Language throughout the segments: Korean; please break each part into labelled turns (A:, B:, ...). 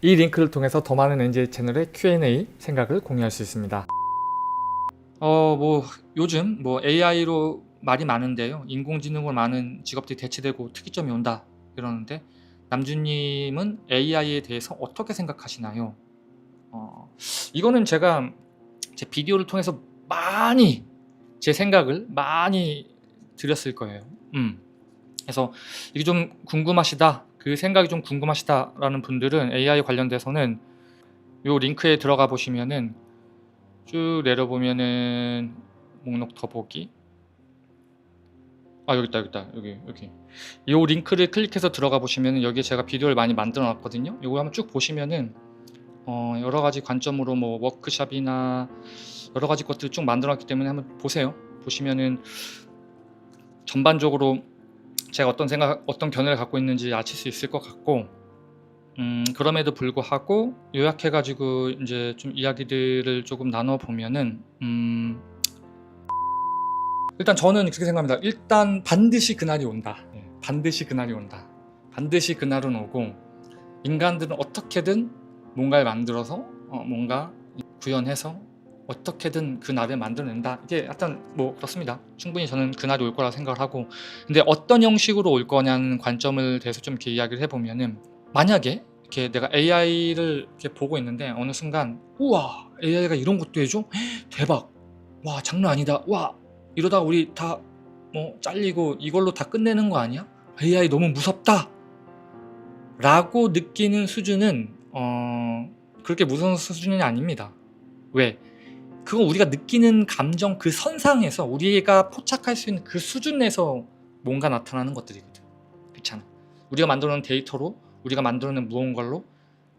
A: 이 링크를 통해서 더 많은 NJ 채널의 Q&A 생각을 공유할 수 있습니다. 어, 뭐 요즘 뭐 AI로 말이 많은데요. 인공지능으로 많은 직업들이 대체되고 특이점이 온다 이러는데 남준님은 AI에 대해서 어떻게 생각하시나요? 어, 이거는 제가 제 비디오를 통해서 많이 제 생각을 많이 드렸을 거예요. 음. 그래서 이게 좀 궁금하시다, 그 생각이 좀 궁금하시다라는 분들은 AI 관련돼서는 요 링크에 들어가 보시면은 쭉 내려보면은 목록 더보기. 아 여기 있다 여기 있다. 여기 여기. 이 링크를 클릭해서 들어가 보시면은 여기 제가 비디오를 많이 만들어 놨거든요. 이거 한번 쭉 보시면은 어 여러 가지 관점으로 뭐 워크샵이나 여러 가지 것들을 쭉 만들어 놨기 때문에 한번 보세요. 보시면은 전반적으로 제가 어떤 생각 어떤 견해를 갖고 있는지 아실 수 있을 것 같고 음 그럼에도 불구하고 요약해 가지고 이제 좀 이야기들을 조금 나눠 보면은 음 일단 저는 그렇게 생각합니다. 일단 반드시 그날이 온다. 예, 반드시 그날이 온다. 반드시 그날은 오고 인간들은 어떻게든 뭔가를 만들어서 어, 뭔가 구현해서 어떻게든 그 날을 만들어낸다. 이게 약간 뭐 그렇습니다. 충분히 저는 그날이 올 거라 생각을 하고 근데 어떤 형식으로 올 거냐는 관점을 대해서 좀 이렇게 이야기를 해보면은 만약에 이렇게 내가 AI를 이렇게 보고 있는데 어느 순간 우와 AI가 이런 것도 해줘? 헉, 대박 와 장난 아니다 와 이러다가 우리 다 뭐 잘리고 이걸로 다 끝내는 거 아니야? AI 너무 무섭다 라고 느끼는 수준은 어 그렇게 무서운 수준이 아닙니다 왜? 그거 우리가 느끼는 감정 그 선상에서 우리가 포착할 수 있는 그 수준에서 뭔가 나타나는 것들이거든. 그렇잖아. 우리가 만들어 놓은 데이터로 우리가 만들어 놓은 무언가로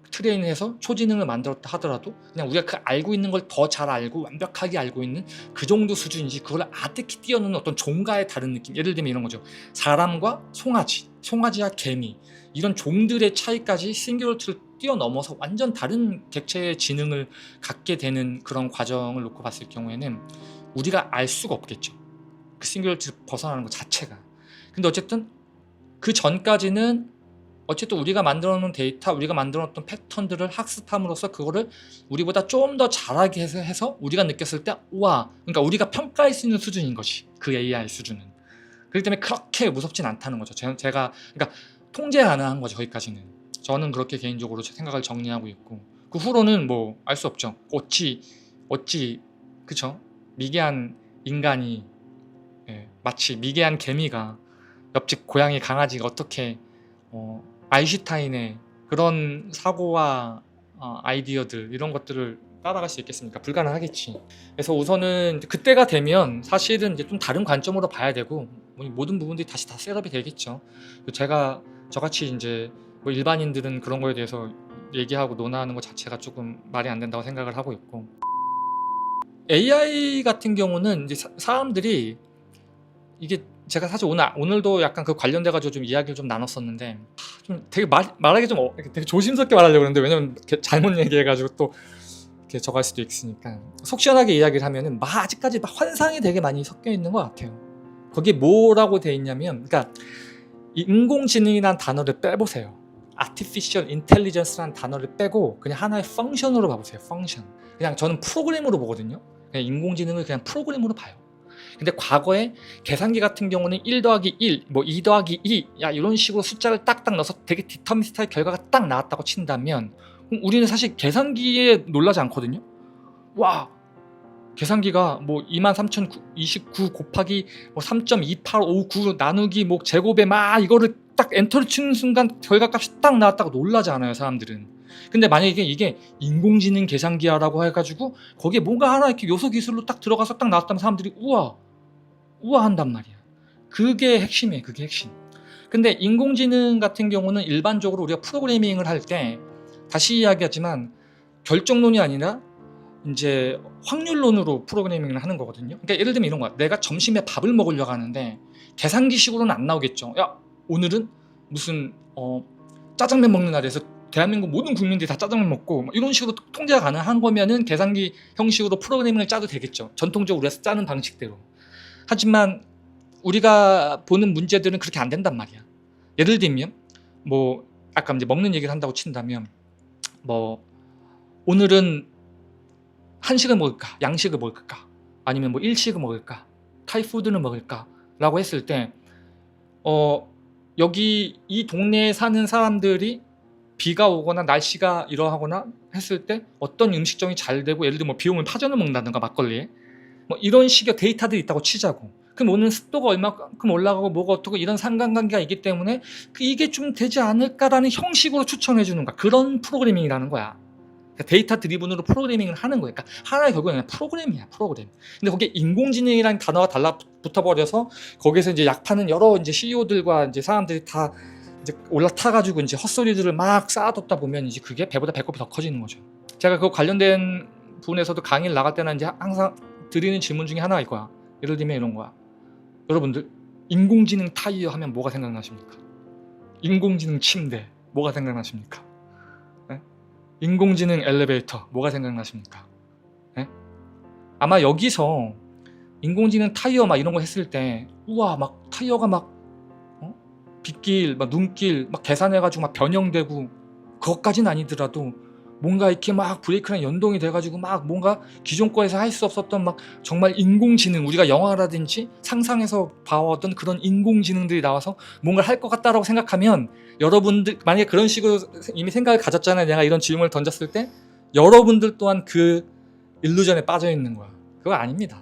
A: 트레인해서 초지능을 만들었다 하더라도 그냥 우리가 그 알고 있는 걸 더 잘 알고 완벽하게 알고 있는 그 정도 수준이지 그걸 아득히 뛰어넘는 어떤 종가의 다른 느낌. 예를 들면 이런 거죠. 사람과 송아지 송아지와 개미. 이런 종들의 차이까지 싱귤러티를 뛰어넘어서 완전 다른 객체의 지능을 갖게 되는 그런 과정을 놓고 봤을 경우에는 우리가 알 수가 없겠죠 그 싱귤러티를 벗어나는 것 자체가 근데 어쨌든 그 전까지는 어쨌든 우리가 만들어 놓은 데이터, 우리가 만들어 놓던 패턴들을 학습함으로써 그거를 우리보다 좀 더 잘하게 해서, 해서 우리가 느꼈을 때 우와, 그러니까 우리가 평가할 수 있는 수준인 것이 그 AI 수준은. 그렇기 때문에 그렇게 무섭진 않다는 거죠. 제- 제가 그러니까 통제 가능한 거죠. 거기까지는. 저는 그렇게 개인적으로 제 생각을 정리하고 있고 그 후로는 뭐 알 수 없죠. 어찌 어찌 그쵸? 미개한 인간이 예, 마치 미개한 개미가 옆집 고양이 강아지가 어떻게 어, 아인슈타인의 그런 사고와 어, 아이디어들 이런 것들을 따라갈 수 있겠습니까? 불가능하겠지. 그래서 우선은 그때가 되면 사실은 이제 좀 다른 관점으로 봐야 되고 뭐 모든 부분들이 다시 다 셋업이 되겠죠. 제가 저같이 이제 뭐 일반인들은 그런 거에 대해서 얘기하고 논하는 것 자체가 조금 말이 안 된다고 생각을 하고 있고 AI 같은 경우는 이제 사- 사람들이 이게 제가 사실 오늘 오늘도 약간 그 관련돼 가지고 좀 이야기를 좀 나눴었는데 하, 좀 되게 말 말하기 좀 어, 되게 조심스럽게 말하려고 그러는데 왜냐면 잘못 얘기해 가지고 또 이렇게 저갈 수도 있으니까 속 시원하게 이야기를 하면은 막 아직까지 막 환상이 되게 많이 섞여 있는 것 같아요. 거기에 뭐라고 돼 있냐면 그러니까 이 인공지능이라는 단어를 빼보세요. Artificial intelligence라는 단어를 빼고 그냥 하나의 펑션으로 봐보세요. 펑션. 그냥 저는 프로그램으로 보거든요. 그냥 인공지능을 그냥 프로그램으로 봐요. 근데 과거에 계산기 같은 경우는 1 더하기 1, 뭐 2 더하기 2, 야 이런 식으로 숫자를 딱딱 넣어서 되게 디터미스트한 결과가 딱 나왔다고 친다면 우리는 사실 계산기에 놀라지 않거든요. 와 계산기가 뭐 23,029 곱하기 뭐 3.2859 나누기 뭐 제곱에 막 이거를 딱 엔터를 치는 순간 결과값이 딱 나왔다고 놀라지 않아요 사람들은. 근데 만약에 이게, 인공지능 계산기야라고 해가지고 거기에 뭔가 하나 이렇게 요소 기술로 딱 들어가서 딱 나왔다면 사람들이 우와 우와 한단 말이야. 그게 핵심이에요. 그게 핵심. 근데 인공지능 같은 경우는 일반적으로 우리가 프로그래밍을 할 때 다시 이야기하지만 결정론이 아니라 이제 확률론으로 프로그래밍을 하는 거거든요. 그러니까 예를 들면 이런 거야. 내가 점심에 밥을 먹으려고 하는데 계산기식으로는 안 나오겠죠. 야 오늘은 무슨 어, 짜장면 먹는 날에서 대한민국 모든 국민들이 다 짜장면 먹고 뭐 이런 식으로 통제가 가능한 거면은 계산기 형식으로 프로그래밍을 짜도 되겠죠. 전통적으로 우리가 짜는 방식대로. 하지만 우리가 보는 문제들은 그렇게 안 된단 말이야. 예를 들면 뭐 아까 이제 먹는 얘기를 한다고 친다면 뭐 오늘은 한식을 먹을까, 양식을 먹을까, 아니면 뭐 일식을 먹을까, 타이푸드를 먹을까라고 했을 때, 어 여기 이 동네에 사는 사람들이 비가 오거나 날씨가 이러하거나 했을 때 어떤 음식점이 잘 되고 예를 들어 뭐 비용을 파전을 먹는다든가 막걸리에 뭐 이런 식의 데이터들이 있다고 치자고. 그럼 오늘 습도가 얼마큼 올라가고 뭐가 어떻고 이런 상관관계가 있기 때문에 그 이게 좀 되지 않을까라는 형식으로 추천해 주는 거야. 그런 프로그래밍이라는 거야. 그러니까 데이터 드리븐으로 프로그래밍을 하는 거니까 하나의 결국은 프로그램이야 프로그램. 근데 거기에 인공지능이라는 단어가 달라붙어 버려서 거기서 이제 약 파는 여러 이제 CEO들과 이제 사람들이 다 이제 올라타 가지고 이제 헛소리들을 막 쌓아뒀다 보면 이제 그게 배보다 배꼽이 더 커지는 거죠. 제가 그 관련된 부분에서도 강의를 나갈 때는 이제 항상 드리는 질문 중에 하나가 이거야. 예를 들면 이런 거야. 여러분들 인공지능 타이어 하면 뭐가 생각나십니까? 인공지능 침대 뭐가 생각나십니까? 네? 인공지능 엘리베이터 뭐가 생각나십니까? 네? 아마 여기서 인공지능 타이어 막 이런 거 했을 때 우와 막 타이어가 막 어? 빗길 막 눈길 막 계산해가지고 막 변형되고 그것까지는 아니더라도 뭔가 이렇게 막 브레이크랑 연동이 돼가지고 막 뭔가 기존 거에서 할 수 없었던 막 정말 인공지능 우리가 영화라든지 상상해서 봐왔던 그런 인공지능들이 나와서 뭔가를 할것 같다라고 생각하면 여러분들 만약에 그런 식으로 이미 생각을 가졌잖아요. 내가 이런 질문을 던졌을 때 여러분들 또한 그 일루전에 빠져 있는 거야. 그거 아닙니다.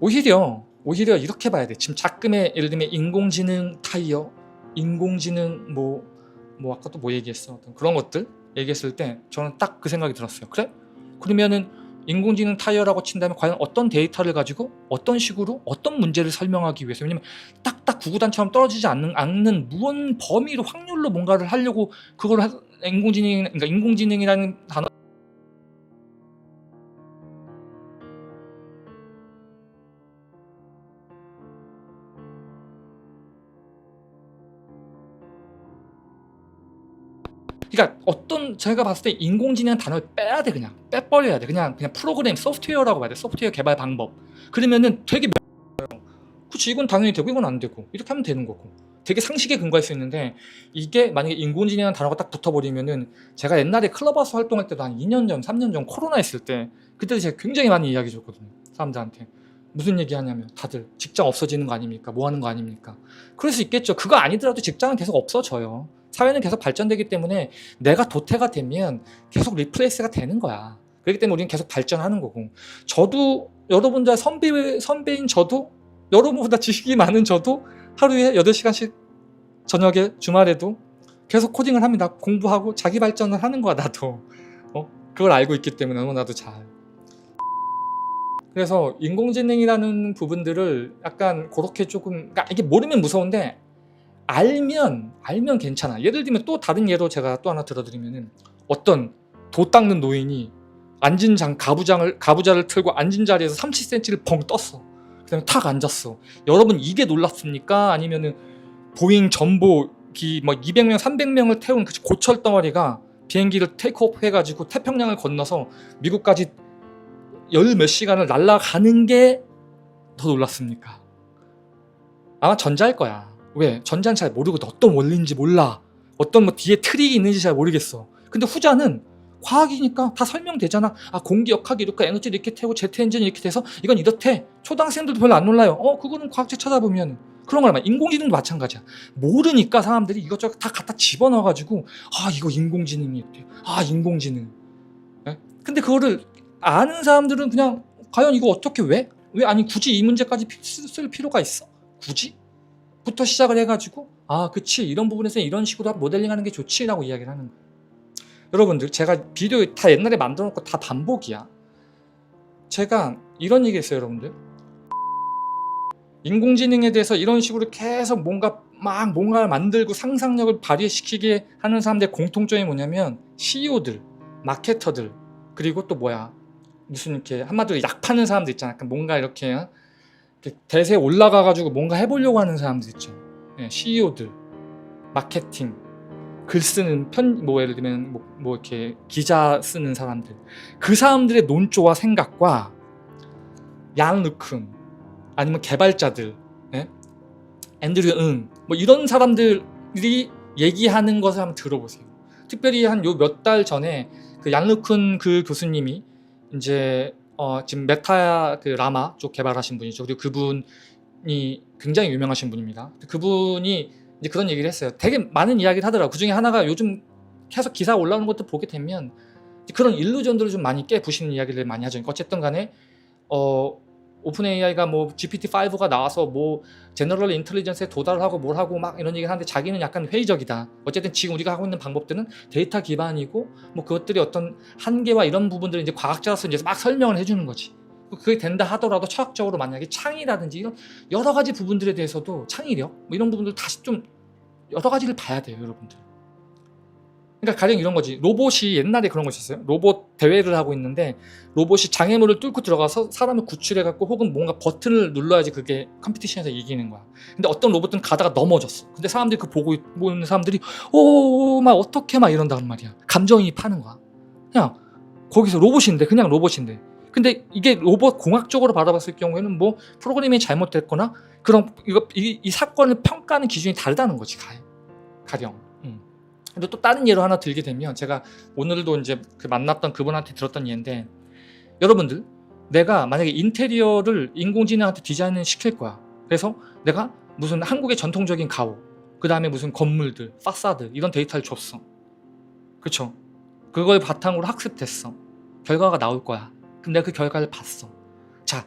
A: 오히려 오히려 이렇게 봐야 돼. 지금 작금의 예를 들면 인공지능 타이어 인공지능 뭐뭐 아까 또 뭐 얘기했어. 그런 것들 얘기했을 때 저는 딱 그 생각이 들었어요. 그래? 그러면은 인공지능 타이어라고 친다면 과연 어떤 데이터를 가지고 어떤 식으로 어떤 문제를 설명하기 위해서 왜냐면 딱딱 구구단처럼 떨어지지 않는 않는 무언 범위로 확률로 뭔가를 하려고 그걸 하- 인공지능 그러니까 인공지능이라는 단어 그러니까 어떤 제가 봤을 때 인공지능 단어를 빼야 돼 그냥. 빼버려야 돼. 그냥 그냥 프로그램 소프트웨어라고 봐야 돼. 소프트웨어 개발 방법. 그러면은 되게 그치 이건 당연히 되고 이건 안 되고 이렇게 하면 되는 거고. 되게 상식에 근거할 수 있는데 이게 만약에 인공지능이라는 단어가 딱 붙어버리면은 제가 옛날에 클럽하우스 활동할 때도 한 2년 전 3년 전 코로나 했을 때 그때 제가 굉장히 많이 이야기 줬거든요 사람들한테. 무슨 얘기 하냐면 다들 직장 없어지는 거 아닙니까? 뭐 하는 거 아닙니까? 그럴 수 있겠죠. 그거 아니더라도 직장은 계속 없어져요 사회는 계속 발전되기 때문에 내가 도태가 되면 계속 리플레이스가 되는 거야. 그렇기 때문에 우리는 계속 발전하는 거고. 저도 여러분들 선배 선배인 저도 여러분보다 지식이 많은 저도 하루에 8시간씩 저녁에 주말에도 계속 코딩을 합니다. 공부하고 자기 발전을 하는 거야, 나도. 어? 그걸 알고 있기 때문에 너무나도 잘. 그래서 인공지능이라는 부분들을 약간 그렇게 조금 그러니까 이게 모르면 무서운데 알면 알면 괜찮아. 예를 들면 또 다른 예로 제가 또 하나 들어드리면은 어떤 도 닦는 노인이 앉은 장 가부장을 가부좌를 틀고 앉은 자리에서 30cm를 벙 떴어. 그다음에 탁 앉았어. 여러분 이게 놀랍습니까? 아니면은 보잉 전보기 뭐 200명, 300명을 태운 그 고철 덩어리가 비행기를 테이크오프 해가지고 태평양을 건너서 미국까지 열 몇 시간을 날아가는 게 더 놀랍습니까? 아마 전자일 거야. 왜? 전자는 잘 모르고 어떤 원리인지 몰라. 어떤 뭐 뒤에 트릭이 있는지 잘 모르겠어. 근데 후자는 과학이니까 다 설명되잖아. 아 공기 역학이 이렇게 에너지 이렇게 태우고 제트 엔진 이렇게 돼서 이건 이렇대. 초등학생들도 별로 안 놀라요. 어 그거는 과학책 찾아보면 그런 말이야. 인공지능도 마찬가지야. 모르니까 사람들이 이것저것 다 갖다 집어넣어 가지고 아 이거 인공지능이 있대. 아 인공지능. 예? 근데 그거를 아는 사람들은 그냥 과연 이거 어떻게 왜? 왜 아니 굳이 이 문제까지 피- 쓸 필요가 있어? 굳이? 부터 시작을 해가지고 아 그치 이런 부분에서 이런 식으로 모델링하는 게 좋지라고 이야기를 하는 거예요. 여러분들 제가 비디오 다 옛날에 만들어 놓고 다 반복이야. 제가 이런 얘기했어요 여러분들. 인공지능에 대해서 이런 식으로 계속 뭔가 막 뭔가를 만들고 상상력을 발휘시키게 하는 사람들의 공통점이 뭐냐면 CEO들, 마케터들 그리고 또 뭐야 무슨 이렇게 한마디로 약 파는 사람들 있잖아. 약간 뭔가 이렇게 어? 이렇게 대세에 올라가가지고 뭔가 해보려고 하는 사람들 있죠. 예, CEO들, 마케팅, 글 쓰는 편, 뭐 예를 들면 뭐, 뭐 이렇게 기자 쓰는 사람들, 그 사람들의 논조와 생각과 양 르큰 아니면 개발자들, 예? 앤드류 응, 뭐 이런 사람들이 얘기하는 것을 한번 들어보세요. 특별히 한 요 몇 달 전에 그 양르쿤 그 교수님이 이제 어 지금 메타 그 라마 쪽 개발하신 분이죠. 그리고 그분이 굉장히 유명하신 분입니다. 그분이 이제 그런 얘기를 했어요. 되게 많은 이야기를 하더라고. 그 중에 하나가 요즘 계속 기사 올라오는 것도 보게 되면 그런 일루전들을 좀 많이 깨 부시는 이야기를 많이 하죠. 그러니까 어쨌든 간에 어 오픈 AI가 뭐 GPT-5가 나와서 뭐 제너럴 인텔리전스에 도달을 하고 뭘 하고 막 이런 얘기를 하는데 자기는 약간 회의적이다. 어쨌든 지금 우리가 하고 있는 방법들은 데이터 기반이고 뭐 그것들이 어떤 한계와 이런 부분들을 이제 과학자로서 이제 막 설명을 해주는 거지. 그게 된다 하더라도 철학적으로 만약에 창의라든지 이런 여러 가지 부분들에 대해서도 창의력 뭐 이런 부분들 다시 좀 여러 가지를 봐야 돼요, 여러분들. 그러니까 가령 이런 거지. 로봇이 옛날에 그런 거 있었어요. 로봇 대회를 하고 있는데 로봇이 장애물을 뚫고 들어가서 사람을 구출해 갖고 혹은 뭔가 버튼을 눌러야지 그게 컴피티션에서 이기는 거야. 근데 어떤 로봇은 가다가 넘어졌어. 근데 사람들이 그 보고 보는 사람들이 오막 어떻게 막 이런단 말이야. 감정이 파는 거야. 그냥 거기서 로봇인데 그냥 로봇인데. 근데 이게 로봇 공학적으로 바라봤을 경우에는 뭐 프로그래밍이 잘못됐거나 그런 이거 이, 이 사건을 평가하는 기준이 다르다는 거지 가 가령. 음. 근데 또 다른 예로 하나 들게 되면 제가 오늘도 이제 그 만났던 그분한테 들었던 예인데 여러분들 내가 만약에 인테리어를 인공지능한테 디자인을 시킬 거야. 그래서 내가 무슨 한국의 전통적인 가오, 그 다음에 무슨 건물들, 파사드 이런 데이터를 줬어. 그쵸? 그걸 바탕으로 학습됐어. 결과가 나올 거야. 내가 그 결과를 봤어. 자,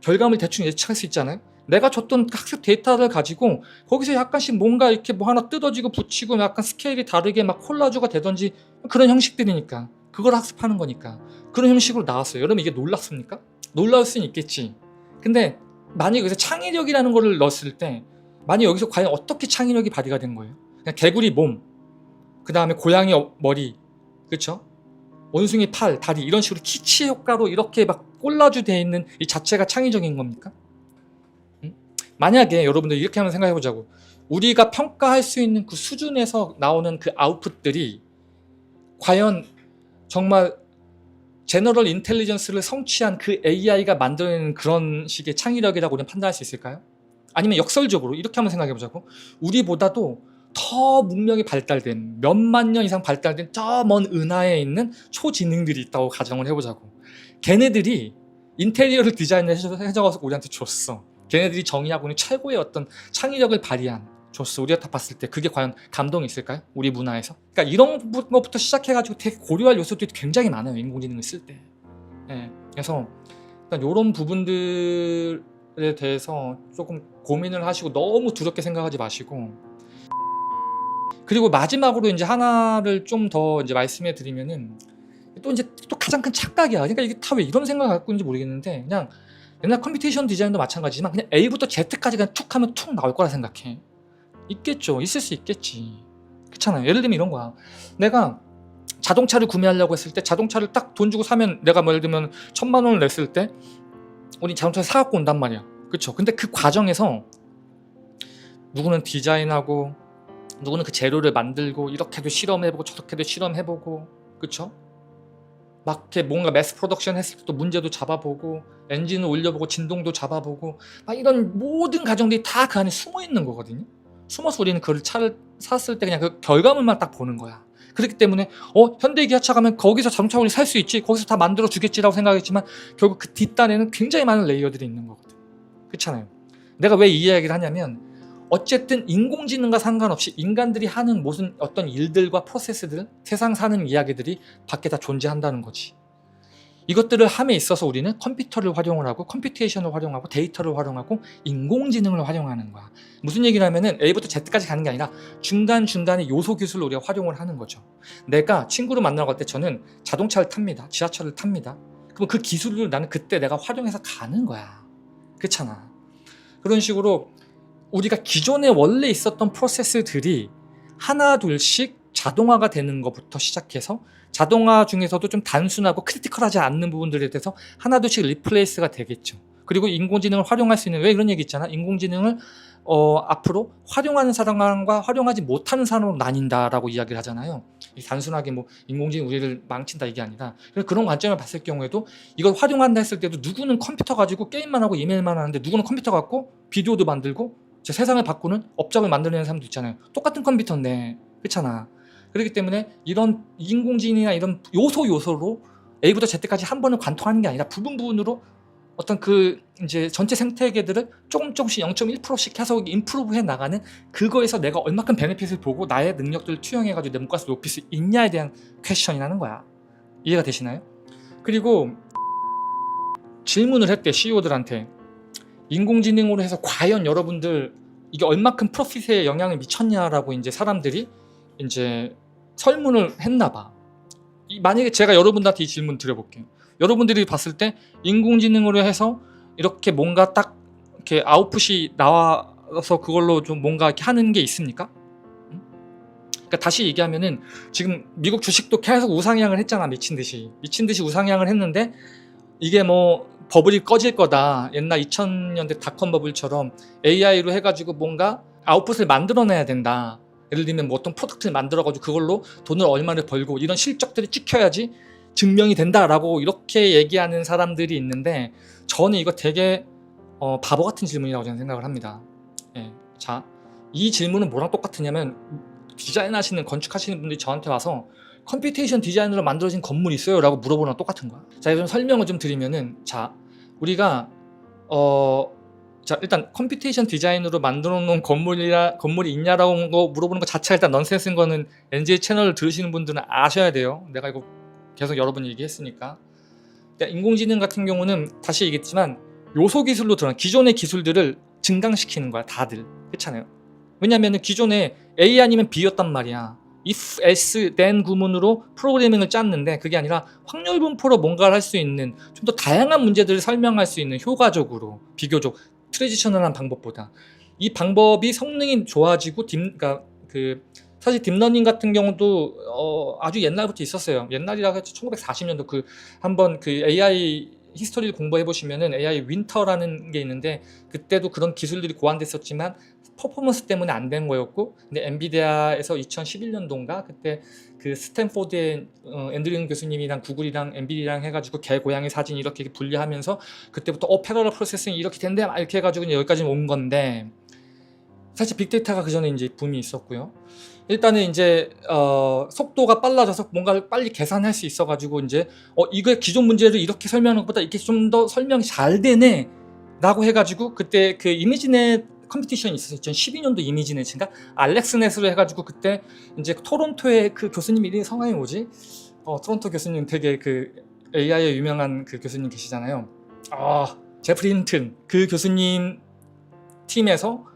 A: 결과물 대충 예측할 수 있잖아요. 내가 줬던 학습 데이터를 가지고 거기서 약간씩 뭔가 이렇게 뭐 하나 뜯어지고 붙이고 약간 스케일이 다르게 막 콜라주가 되던지 그런 형식들이니까 그걸 학습하는 거니까 그런 형식으로 나왔어요. 여러분 이게 놀랍습니까? 놀라울 수는 있겠지. 근데 만약 여기서 창의력이라는 거를 넣었을 때 만약 여기서 과연 어떻게 창의력이 발휘가 된 거예요? 그냥 개구리 몸, 그 다음에 고양이 어- 머리, 그렇죠? 원숭이 팔, 다리 이런 식으로 키치 효과로 이렇게 막 꼴라주 돼 있는 이 자체가 창의적인 겁니까? 음? 만약에 여러분들 이렇게 한번 생각해 보자고. 우리가 평가할 수 있는 그 수준에서 나오는 그 아웃풋들이 과연 정말 제너럴 인텔리전스를 성취한 그 AI가 만들어내는 그런 식의 창의력이라고 우리는 판단할 수 있을까요? 아니면 역설적으로 이렇게 한번 생각해 보자고. 우리보다도 더 문명이 발달된 몇만 년 이상 발달된 저 먼 은하에 있는 초지능들이 있다고 가정을 해보자고. 걔네들이 인테리어를 디자인해서 우리한테 줬어. 걔네들이 정의하고 있는 최고의 어떤 창의력을 발휘한 줬어. 우리가 다 봤을 때 그게 과연 감동이 있을까요? 우리 문화에서? 그러니까 이런 부- 것부터 시작해가지고 되게 고려할 요소들이 굉장히 많아요. 인공지능을 쓸 때. 예. 그래서 일단 이런 부분들에 대해서 조금 고민을 하시고 너무 두렵게 생각하지 마시고 그리고 마지막으로 이제 하나를 좀 더 이제 말씀해 드리면은 또 이제 또 가장 큰 착각이야. 그러니까 이게 다 왜 이런 생각을 갖고 있는지 모르겠는데 그냥 옛날 컴퓨테이션 디자인도 마찬가지지만 그냥 A부터 Z까지 그냥 툭 하면 툭 나올 거라 생각해. 있겠죠. 있을 수 있겠지. 그렇잖아요. 예를 들면 이런 거야. 내가 자동차를 구매하려고 했을 때 자동차를 딱 돈 주고 사면 내가 뭐 예를 들면 천만 원을 냈을 때 우리 자동차를 사갖고 온단 말이야. 그렇죠. 근데 그 과정에서 누구는 디자인하고 누구는 그 재료를 만들고 이렇게도 실험해보고 저렇게도 실험해보고 그쵸? 막 이렇게 뭔가 매스 프로덕션 했을 때도 문제도 잡아보고 엔진을 올려보고 진동도 잡아보고 막 이런 모든 과정들이 다 그 안에 숨어 있는 거거든요. 숨어서 우리는 그 차를 샀을 때 그냥 그 결과물만 딱 보는 거야. 그렇기 때문에 어 현대 기아차 가면 거기서 자동차 우리 살 수 있지 거기서 다 만들어 주겠지라고 생각했지만 결국 그 뒷단에는 굉장히 많은 레이어들이 있는 거거든. 그렇잖아요. 내가 왜 이 이야기를 하냐면 어쨌든 인공지능과 상관없이 인간들이 하는 무슨 어떤 일들과 프로세스들, 세상 사는 이야기들이 밖에 다 존재한다는 거지. 이것들을 함에 있어서 우리는 컴퓨터를 활용을 하고 컴퓨테이션을 활용하고 데이터를 활용하고 인공지능을 활용하는 거야. 무슨 얘기를 하면은 A부터 Z까지 가는 게 아니라 중간중간에 요소 기술을 우리가 활용을 하는 거죠. 내가 친구를 만나러 갈 때 저는 자동차를 탑니다. 지하철을 탑니다. 그럼 그 기술을 나는 그때 내가 활용해서 가는 거야. 그렇잖아. 그런 식으로 우리가 기존에 원래 있었던 프로세스들이 하나 둘씩 자동화가 되는 것부터 시작해서 자동화 중에서도 좀 단순하고 크리티컬하지 않는 부분들에 대해서 하나 둘씩 리플레이스가 되겠죠. 그리고 인공지능을 활용할 수 있는 왜 이런 얘기 있잖아. 인공지능을 어, 앞으로 활용하는 사람과 활용하지 못하는 사람으로 나뉜다라고 이야기를 하잖아요. 이 단순하게 뭐 인공지능 우리를 망친다 이게 아니라 그런 관점을 봤을 경우에도 이걸 활용한다 했을 때도 누구는 컴퓨터 가지고 게임만 하고 이메일만 하는데 누구는 컴퓨터 갖고 비디오도 만들고 제 세상을 바꾸는 업적을 만들어내는 사람도 있잖아요. 똑같은 컴퓨터인데 그렇잖아. 그렇기 때문에 이런 인공지능이나 이런 요소 요소로 A부터 Z까지 한 번에 관통하는 게 아니라 부분 부분으로 어떤 그 이제 전체 생태계들을 조금 조금씩 0.1%씩 계속 인프로브 해 나가는 그거에서 내가 얼마큼 베네핏을 보고 나의 능력들을 투영해 가지고 내 문가를 높일 수 있냐에 대한 퀘션이라는 거야. 이해가 되시나요? 그리고 질문을 했대 CEO들한테 인공지능으로 해서 과연 여러분들 이게 얼마큼 프로핏에 영향을 미쳤냐라고 이제 사람들이 이제 설문을 했나 봐. 이- 만약에 제가 여러분들한테 이 질문 드려볼게요. 여러분들이 봤을 때 인공지능으로 해서 이렇게 뭔가 딱 이렇게 아웃풋이 나와서 그걸로 좀 뭔가 이렇게 하는 게 있습니까? 음? 그러니까 다시 얘기하면은 지금 미국 주식도 계속 우상향을 했잖아 미친 듯이 미친 듯이 우상향을 했는데 이게 뭐 버블이 꺼질 거다 옛날 2000년대 닷컴 버블처럼 AI로 해가지고 뭔가 아웃풋을 만들어내야 된다 예를 들면 뭐 어떤 프로덕트를 만들어가지고 그걸로 돈을 얼마를 벌고 이런 실적들이 찍혀야지 증명이 된다라고 이렇게 얘기하는 사람들이 있는데 저는 이거 되게 어, 바보 같은 질문이라고 저는 생각을 합니다. 예. 자, 이 질문은 뭐랑 똑같으냐면 디자인 하시는 건축 하시는 분들이 저한테 와서 컴퓨테이션 디자인으로 만들어진 건물이 있어요 라고 물어보는 거랑 똑같은 거야. 자, 좀 설명을 좀 드리면은 자, 우리가 어 자, 일단 컴퓨테이션 디자인으로 만들어 놓은 건물이라 건물이 있냐라고 거 물어보는 것 자체가 일단 넌센스인 거는 NJ 채널을 들으시는 분들은 아셔야 돼요. 내가 이거 계속 여러 번 얘기했으니까. 근데 인공지능 같은 경우는 다시 얘기했지만 요소 기술로 들어간 기존의 기술들을 증강시키는 거야, 다들. 그렇잖아요. 왜냐면은 기존에 A 아니면 B였단 말이야. If, else, then 구문으로 프로그래밍을 짰는데 그게 아니라 확률 분포로 뭔가를 할 수 있는 좀 더 다양한 문제들을 설명할 수 있는 효과적으로 비교적 트레디셔널한 방법보다 이 방법이 성능이 좋아지고 딥, 그러니까 그 사실 딥러닝 같은 경우도 어, 아주 옛날부터 있었어요. 옛날이라 해서 1940년도 그 한번 그 AI 히스토리를 공부해 보시면은 AI 윈터라는 게 있는데 그때도 그런 기술들이 고안됐었지만 퍼포먼스 때문에 안 된 거였고 근데 엔비디아에서 2011년도인가 그때 그 스탠포드의 어, 앤드류 교수님이랑 구글이랑 엔비디아랑 해가지고 개 고양이 사진 이렇게 분리하면서 그때부터 어 패러럴 프로세싱 이렇게 된대 막 이렇게 해가지고 여기까지 온 건데 사실 빅데이터가 그 전에 이제 붐이 있었고요. 일단은 이제 어, 속도가 빨라져서 뭔가를 빨리 계산할 수 있어가지고 이제 어 이거 기존 문제를 이렇게 설명하는 것보다 이게 좀 더 설명이 잘 되네라고 해가지고 그때 그 이미지넷 컴피티션이 있었어요. 2012년도 이미지넷인가 알렉스넷으로 해가지고 그때 이제 토론토의 그 교수님 이름이 성함이 뭐지? 어 토론토 교수님 되게 그 AI에 유명한 그 교수님 계시잖아요. 아 제프리 힌튼 그 교수님 팀에서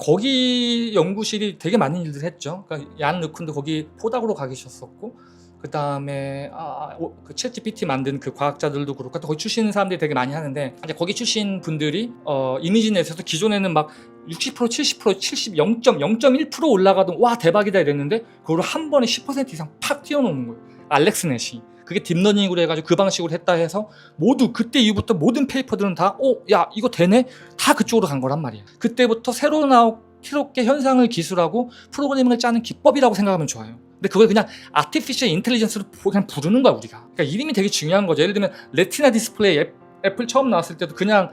A: 거기 연구실이 되게 많은 일들을 했죠. 그러니까 얀 르쿤도 거기 포닥으로 가 계셨었고, 그 다음에 아, 오, 그 챗GPT 만든 그 과학자들도 그렇고, 거기 출신 사람들이 되게 많이 하는데, 이제 거기 출신 분들이 어, 이미지넷에서 기존에는 막 60%, 70%, 70, 0.0.1% 올라가던 와 대박이다 이랬는데, 그걸 한 번에 10% 이상 팍 튀어놓는 거예요. 알렉스넷이. 그게 딥러닝으로 해가지고 그 방식으로 했다 해서 모두 그때 이후부터 모든 페이퍼들은 다 어, 야 이거 되네? 다 그쪽으로 간 거란 말이야. 그때부터 새로 나오 새롭게 현상을 기술하고 프로그래밍을 짜는 기법이라고 생각하면 좋아요. 근데 그걸 그냥 아티피셜 인텔리전스로 그냥 부르는 거야 우리가. 그러니까 이름이 되게 중요한 거죠. 예를 들면 레티나 디스플레이 앱, 애플 처음 나왔을 때도 그냥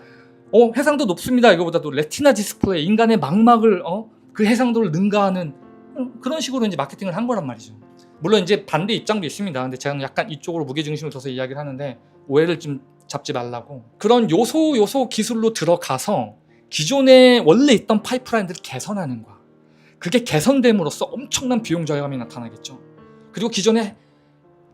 A: 어 해상도 높습니다 이거보다도 레티나 디스플레이 인간의 망막을 어 그 해상도를 능가하는 어, 그런 식으로 이제 마케팅을 한 거란 말이죠. 물론 이제 반대 입장도 있습니다. 근데 제가 약간 이쪽으로 무게 중심을 둬서 이야기를 하는데 오해를 좀 잡지 말라고 그런 요소 요소 기술로 들어가서 기존에 원래 있던 파이프라인들을 개선하는 거야. 그게 개선됨으로써 엄청난 비용 절감이 나타나겠죠. 그리고 기존에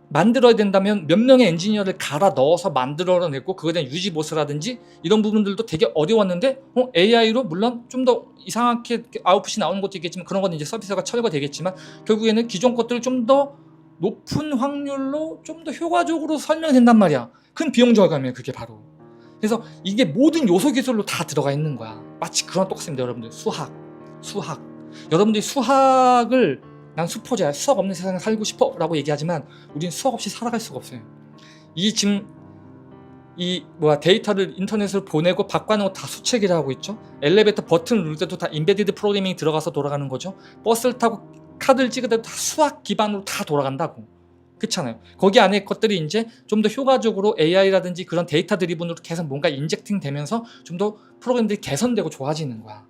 A: 만들어야 된다면 몇 명의 엔지니어를 갈아 넣어서 만들어내고 그거에 대한 유지 보수라든지 이런 부분들도 되게 어려웠는데 어, AI로 물론 좀 더 이상하게 아웃풋이 나오는 것도 있겠지만 그런 건 이제 서비스가 철거되겠지만 결국에는 기존 것들을 좀 더 높은 확률로 좀 더 효과적으로 설명된단 말이야. 큰 비용 절감이에요, 그게 바로. 그래서 이게 모든 요소 기술로 다 들어가 있는 거야. 마치 그런 똑같습니다, 여러분들. 수학, 수학. 여러분들이 수학을 난 수포자야, 수학 없는 세상에 살고 싶어 라고 얘기하지만 우리는 수학 없이 살아갈 수가 없어요. 이 지금 이 뭐야 데이터를 인터넷으로 보내고 바꿔는 거다 수책이라 하고 있죠. 엘리베이터 버튼 누를 때도 다 인베디드 프로그래밍이 들어가서 돌아가는 거죠. 버스를 타고 카드를 찍을 때도 다 수학 기반으로 다 돌아간다고. 그렇잖아요. 거기 안에 것들이 이제 좀 더 효과적으로 AI라든지 그런 데이터 드리븐으로 계속 뭔가 인젝팅 되면서 좀 더 프로그램들이 개선되고 좋아지는 거야.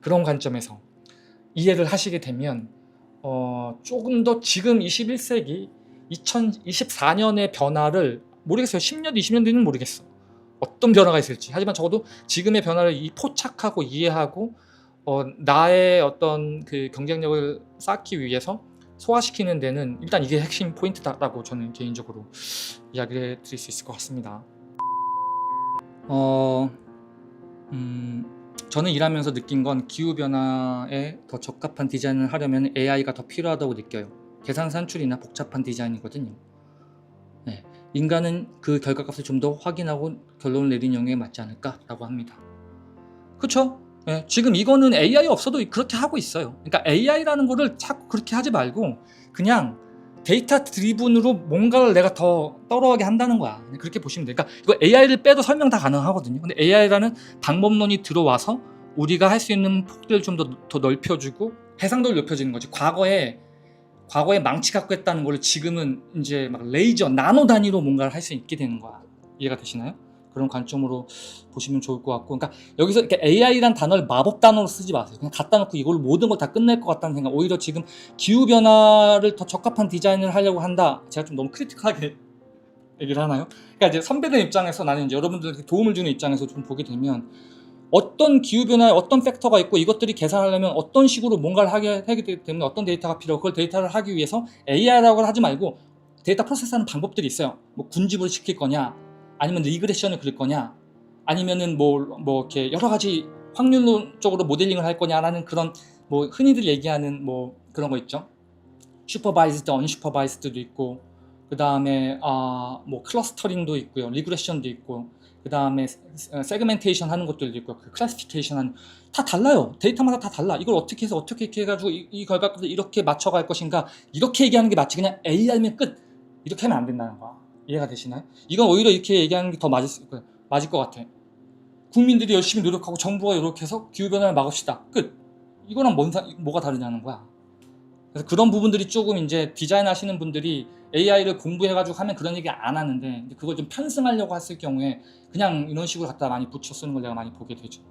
A: 그런 관점에서 이해를 하시게 되면 어, 조금 더 지금 21세기 2024년의 변화를 모르겠어요. 10년, 20년 뒤는 모르겠어. 어떤 변화가 있을지. 하지만 적어도 지금의 변화를 이 포착하고 이해하고 어, 나의 어떤 그 경쟁력을 쌓기 위해서 소화시키는 데는 일단 이게 핵심 포인트다라고 저는 개인적으로 이야기를 드릴 수 있을 것 같습니다. 어, 음, 저는 일하면서 느낀 건 기후 변화에 더 적합한 디자인을 하려면 AI가 더 필요하다고 느껴요. 계산 산출이나 복잡한 디자인이거든요. 네, 인간은 그 결과값을 좀 더 확인하고 결론을 내리는 영역에 맞지 않을까라고 합니다. 그렇죠? 예, 지금 이거는 AI 없어도 그렇게 하고 있어요. 그러니까 AI라는 거를 자꾸 그렇게 하지 말고 그냥 데이터 드리븐으로 뭔가를 내가 더 떨어하게 한다는 거야. 그렇게 보시면 돼요. 그러니까 이거 AI를 빼도 설명 다 가능하거든요. 근데 AI라는 방법론이 들어와서 우리가 할 수 있는 폭들을 좀더더 넓혀주고 해상도를 높여주는 거지. 과거에 과거에 망치 갖고 했다는 걸 지금은 이제 막 레이저, 나노 단위로 뭔가를 할 수 있게 되는 거야. 이해가 되시나요? 그런 관점으로 보시면 좋을 것 같고, 그러니까 여기서 이렇게 AI란 단어를 마법 단어로 쓰지 마세요. 그냥 갖다 놓고 이걸로 모든 걸 다 끝낼 것 같다는 생각. 오히려 지금 기후 변화를 더 적합한 디자인을 하려고 한다. 제가 좀 너무 크리티컬하게 얘기를 하나요? 그러니까 이제 선배들 입장에서 나는 이제 여러분들께 도움을 주는 입장에서 좀 보게 되면 어떤 기후 변화에 어떤 팩터가 있고 이것들이 계산하려면 어떤 식으로 뭔가를 하게 하기 때문에 어떤 데이터가 필요하고 그걸 데이터를 하기 위해서 AI라고 하지 말고 데이터 프로세스하는 방법들이 있어요. 뭐 군집을 시킬 거냐, 아니면 리그레션을 그릴 거냐, 아니면은 뭐, 뭐 이렇게 여러 가지 확률론적으로 모델링을 할 거냐라는 그런 뭐 흔히들 얘기하는 뭐 그런 거 있죠. 슈퍼바이즈드, 언슈퍼바이즈드도 있고, 그 다음에 아 뭐 클러스터링도 있고요, 리그레션도 있고, 그 다음에 세그멘테이션 하는 것들도 있고, 그 클래시피케이션 하는 다 달라요. 데이터마다 다 달라. 이걸 어떻게 해서 어떻게 이렇게 해가지고 이, 이 결과값을 이렇게 맞춰갈 것인가 이렇게 얘기하는 게 맞지 그냥 AI면 끝 이렇게 하면 안 된다는 거야. 이해가 되시나요? 이건 오히려 이렇게 얘기하는 게 더 맞을 수, 맞을 것 같아. 국민들이 열심히 노력하고 정부가 이렇게 해서 기후 변화를 막읍시다. 끝. 이거랑 뭔 사, 뭐가 다르냐는 거야. 그래서 그런 부분들이 조금 이제 디자인 하시는 분들이 AI를 공부해가지고 하면 그런 얘기 안 하는데 그걸 좀 편승하려고 했을 경우에 그냥 이런 식으로 갖다 많이 붙여 쓰는 걸 내가 많이 보게 되죠.